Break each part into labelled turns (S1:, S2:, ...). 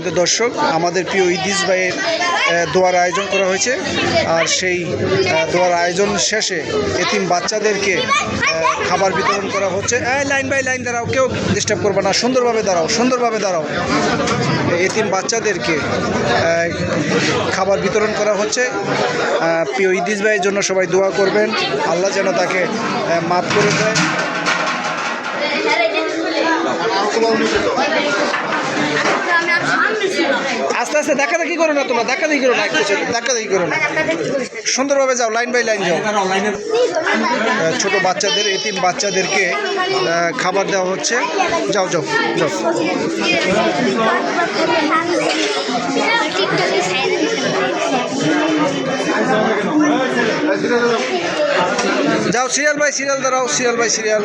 S1: দর্শক, আমাদের প্রিয় ইদিস ভাইয়ের দোয়ার আয়োজন করা হয়েছে। আর সেই দোয়ার আয়োজন শেষে এতিম বাচ্চাদেরকে খাবার বিতরণ করা হচ্ছে। লাইন বাই লাইন দাঁড়াও, কেউ ডিস্টার্ব করবে না। সুন্দরভাবে দাঁড়াও সুন্দরভাবে দাঁড়াও। এতিম বাচ্চাদেরকে খাবার বিতরণ করা হচ্ছে। প্রিয় ইদিস ভাইয়ের জন্য সবাই দোয়া করবেন। আল্লাহ যেন তাকে মাফ করে দেয়। আস্তে আস্তে দেখা দেখি করো না তোমরা দেখা দেখি করো না একটু দেখা দেখি করো না। সুন্দরভাবে যাও লাইন বাই লাইন যাও। ছোট বাচ্চাদের এতিম বাচ্চাদেরকে খাবার দেওয়া হচ্ছে। যাও যাও যাও। যাও সিরিয়াল বাই সিরিয়াল দাঁড়াও সিরিয়াল বাই সিরিয়াল।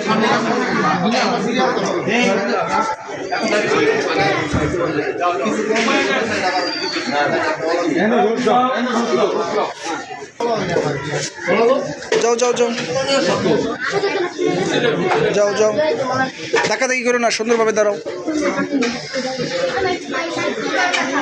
S1: যাও যাও যাও। যাও যাও। দেখা দেখি করো না, সুন্দরভাবে দাঁড়াও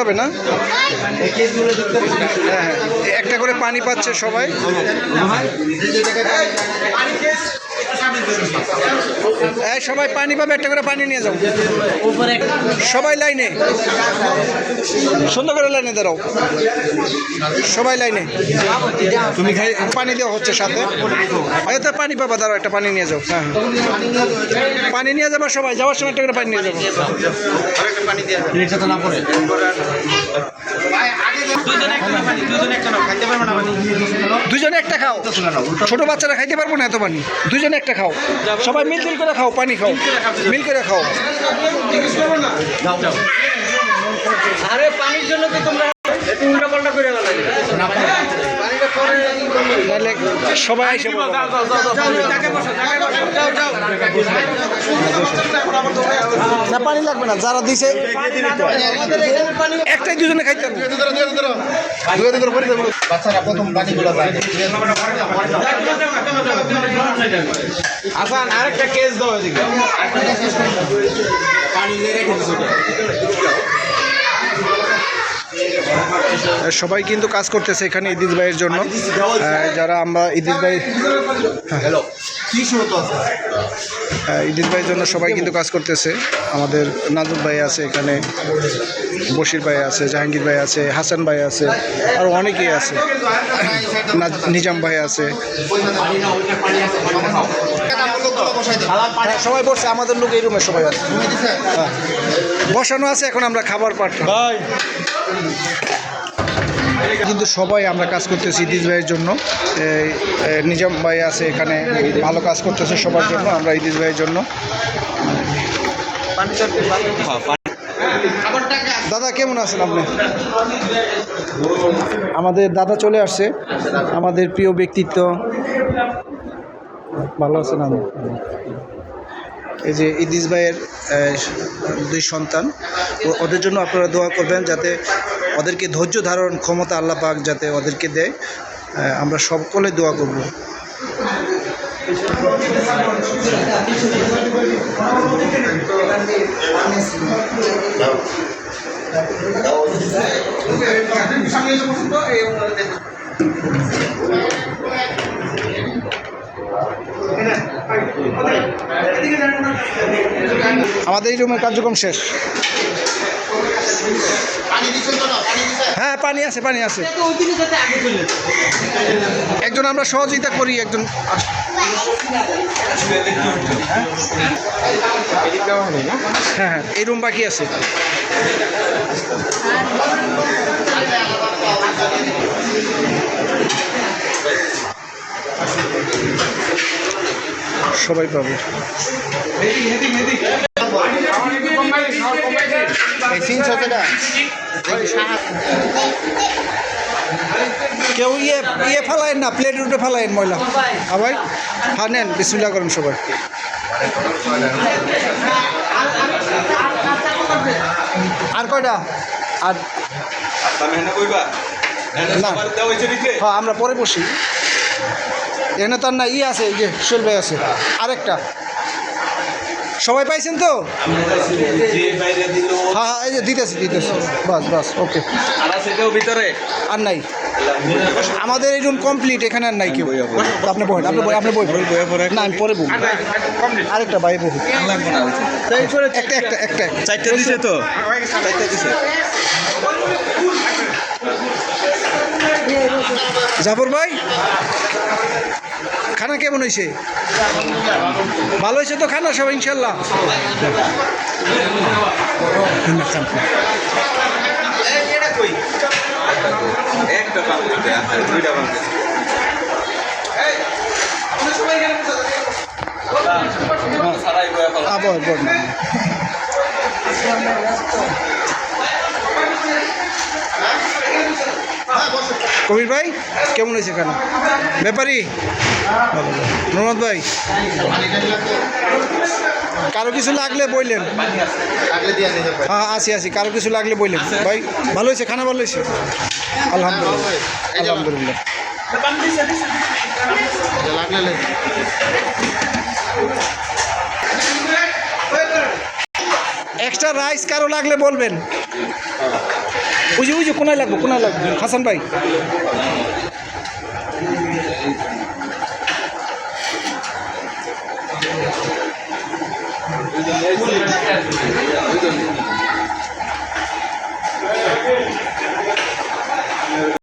S1: পাবে না? হ্যাঁ হ্যাঁ একটা করে পানি পাচ্ছে সবাই। এই সবাই পানি পাবে একটা করে পানি নিয়ে যাও। সবাই লাইনে। সুন্দর করে লাইনে দাঁড়াও। সবাই লাইনে। তুমি খাই পানি দেওয়া হচ্ছে সাথে। এতে পানি পাবা দাঁড়াও একটা পানি নিয়ে যাও। হ্যাঁ হ্যাঁ। পানি নিয়ে যাব সবাই যাওয়ার সময় একটা করে পানি নিয়ে যাব। দুজনে একটা খাও। ছোট বাচ্চারা খাইতে পারব না এত পানি। দুজনে একটা খাও। সবাই মিল মিল করে খাও, পানি খাও। মিল করে খাও।
S2: আরে পানির জন্য তো তোমরা
S1: নাহলে সবাই এসে। না পানি লাগবে না যারা দিছে। একটাই দুজনে খাইতে
S3: বাচ্চারা প্রথম পানিগুলো পায়।
S2: আসান আরেকটা কেস দাও এদিকে।
S1: সবাই কিন্তু কাজ করতেছে এখানে ইদিস ভাইয়ের জন্য। যারা আমরা ইদিস ভাই
S3: আছে
S1: ইদিস ভাইয়ের জন্য সবাই কিন্তু কাজ করতেছে। আমাদের নাজুর ভাই আছে এখানে বশির ভাই আছে জাহাঙ্গীর ভাই আছে হাসান ভাই আছে আর অনেকেই আছে। নাজ- নিজাম ভাই আছে। হ্যাঁ, সবাই বসছে আমাদের লোক এই রুমে সবাই আছে। হ্যাঁ। বসানো আছে এখন আমরা খাবার পাঠাই ভাই। কিন্তু সবাই আমরা কাজ করতেছি ইদিস ভাইয়ের জন্য। নিজাম ভাই আছে এখানে, ভালো কাজ করতেছে সবার জন্য, আমরা ইদিস ভাইয়ের জন্য। দাদা, কেমন আছেন আপনি? আমাদের দাদা চলে আসছে, আমাদের প্রিয় ব্যক্তিত্ব। ভালো আছেন আমি এই যে ইদিস ভাইয়ের দুই সন্তান। ওদের জন্য আপনারা দোয়া করবেন যাতে ওদেরকে ধৈর্য ধারণ ক্ষমতা আল্লাহ পাক যাতে ওদেরকে দেয়। আমরা সকলে দোয়া করব। আমাদের এই রুমের কার্যক্রম শেষ। হ্যাঁ পানি আছে পানি আছে। একজন আমরা সহযোগিতা করি, একজন হ্যাঁ হ্যাঁ এই রুম বাকি আছে। সবাই পাবে। কেউ ইয়ে ইয়ে ফেলায়েন না প্লেট উঠে ফেলায়েন ময়লা। আবার? হ্যাঁ নেন বিসমিল্লা করেন সবাই। আর কয়টা? আর না। হ্যাঁ আমরা পরে বসি। এখানে তার না ই আছে এই যে সোহেল ভাই আছে। আরেকটা। সবাই পাইছেন তো? হ্যাঁ হ্যাঁ এই যে দিতেছি দিতেছি। বাস বাস ওকে।
S2: আর ভিতরে
S1: আর নাই। আমাদের এই রুম কমপ্লিট এখানে আর নাই কেউ। আপনি বই আপনি বই আপনি বই না আমি পরে বই আরেকটা বাই বহু একটা একটা একটা।
S2: চারটা দিছে তো? চারটা দিছে।
S1: জাফর ভাই? খানা কেমন হয়েছে? ভালো হয়েছে তো খানা সব ইনশাল্লাহ। আবার কবির ভাই, কেমন হয়েছে কেন ব্যাপারী? মোহাম্মদ ভাই। কারও কিছু লাগলে বললেন। হ্যাঁ আসি আসি, কারও কিছু লাগলে বললেন। ভাই, ভালো হয়েছে? খানা ভালো হয়েছে? আলহামদুলিল্লাহ আলহামদুলিল্লাহ। এক্সট্রা রাইস কারও লাগলে বলবেন? বুঝি যে কোনায় লাগবো কোনায় লাগবে? হাসান ভাই।